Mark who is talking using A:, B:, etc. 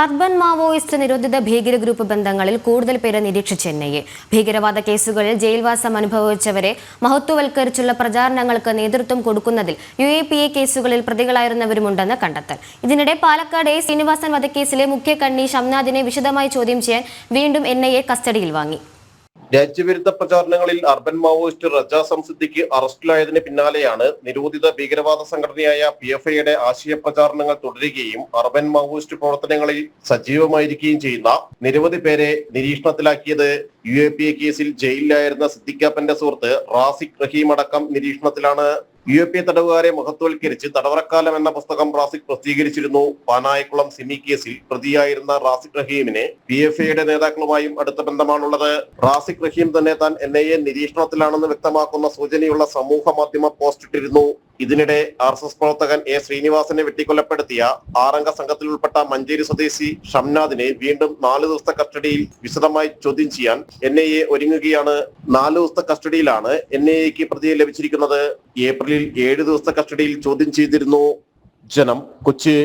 A: Urban Maoist നിരോധിത ഭീകര group ബന്ധങ്ങളിൽ കൂടുതൽ പേരെ നിരീക്ഷിച്ച് എൻ ഭീകരവാദ കേസുകളിൽ ജയിൽവാസം അനുഭവിച്ചവരെ മഹത്വവൽക്കരിച്ചുള്ള പ്രചാരണങ്ങൾക്ക് നേതൃത്വം കൊടുക്കുന്നതിൽ യു എ പി എ കേസുകളിൽ പ്രതികളായിരുന്നവരുമുണ്ടെന്ന് കണ്ടെത്തൽ. ഇതിനിടെ പാലക്കാട് എ ശ്രീനിവാസൻ വധക്കേസിലെ മുഖ്യ കണ്ണി ഷംനാഥിനെ വിശദമായി ചോദ്യം ചെയ്യാൻ വീണ്ടും എൻ ഐ എ കസ്റ്റഡിയിൽ വാങ്ങി.
B: രാജ്യവിരുദ്ധ പ്രചാരണങ്ങളിൽ അർബൻ മാവോയിസ്റ്റ് റജ സംസിദ്ധിക്ക് അറസ്റ്റിലായതിന് പിന്നാലെയാണ് നിരോധിത ഭീകരവാദ സംഘടനയായ പി എഫ് ഐയുടെ ആശയ പ്രചാരണങ്ങൾ തുടരുകയും അർബൻ മാവോയിസ്റ്റ് പ്രവർത്തനങ്ങളിൽ സജീവമായിരിക്കുകയും ചെയ്യുന്ന നിരവധി പേരെ നിരീക്ഷണത്തിലാക്കിയത് യു എ പി എ കേസിൽ ജയിലിലായിരുന്ന സിദ്ദിഖാപ്പന്റെ സുഹൃത്ത് റാസിഖ് റഹീം അടക്കം നിരീക്ഷണത്തിലാണ് യു പി തടവുകാരെ മഹത്വവൽക്കരിച്ച് തടവറക്കാലം എന്ന പുസ്തകം റാസിഖ് പ്രസിദ്ധീകരിച്ചിരുന്നു. പാനായക്കുളം സിമി കേസിൽ പ്രതിയായിരുന്ന റാസിഖ് റഹീമിന് പി എഫ് ഐയുടെ നേതാക്കളുമായും അടുത്ത ബന്ധമാണുള്ളത്. റാസിഖ് റഹീം തന്നെ താൻ എൻ ഐ എ നിരീക്ഷണത്തിലാണെന്ന് വ്യക്തമാക്കുന്ന സൂചനയുള്ള സമൂഹ മാധ്യമ പോസ്റ്റ് ഇട്ടിരുന്നു ഇതിനിടെ ആർ എസ് എസ് പ്രവർത്തകൻ എ ശ്രീനിവാസനെ വെട്ടിക്കൊലപ്പെടുത്തിയ ആറംഗ സംഘത്തിൽ ഉൾപ്പെട്ട മഞ്ചേരി സ്വദേശി ഷംനാദിനെ വീണ്ടും നാല് ദിവസത്തെ കസ്റ്റഡിയിൽ വിശദമായി ചോദ്യം ചെയ്യാൻ എൻ ഐ എ ഒരുങ്ങുകയാണ്. നാല് ദിവസത്തെ കസ്റ്റഡിയിലാണ് എൻ ഐ എക്ക് പ്രതിയെ ലഭിച്ചിരിക്കുന്നത്. ഏപ്രിലിൽ ഏഴ് ദിവസത്തെ കസ്റ്റഡിയിൽ ചോദ്യം ചെയ്തിരുന്നു. ജനം കൊച്ചി.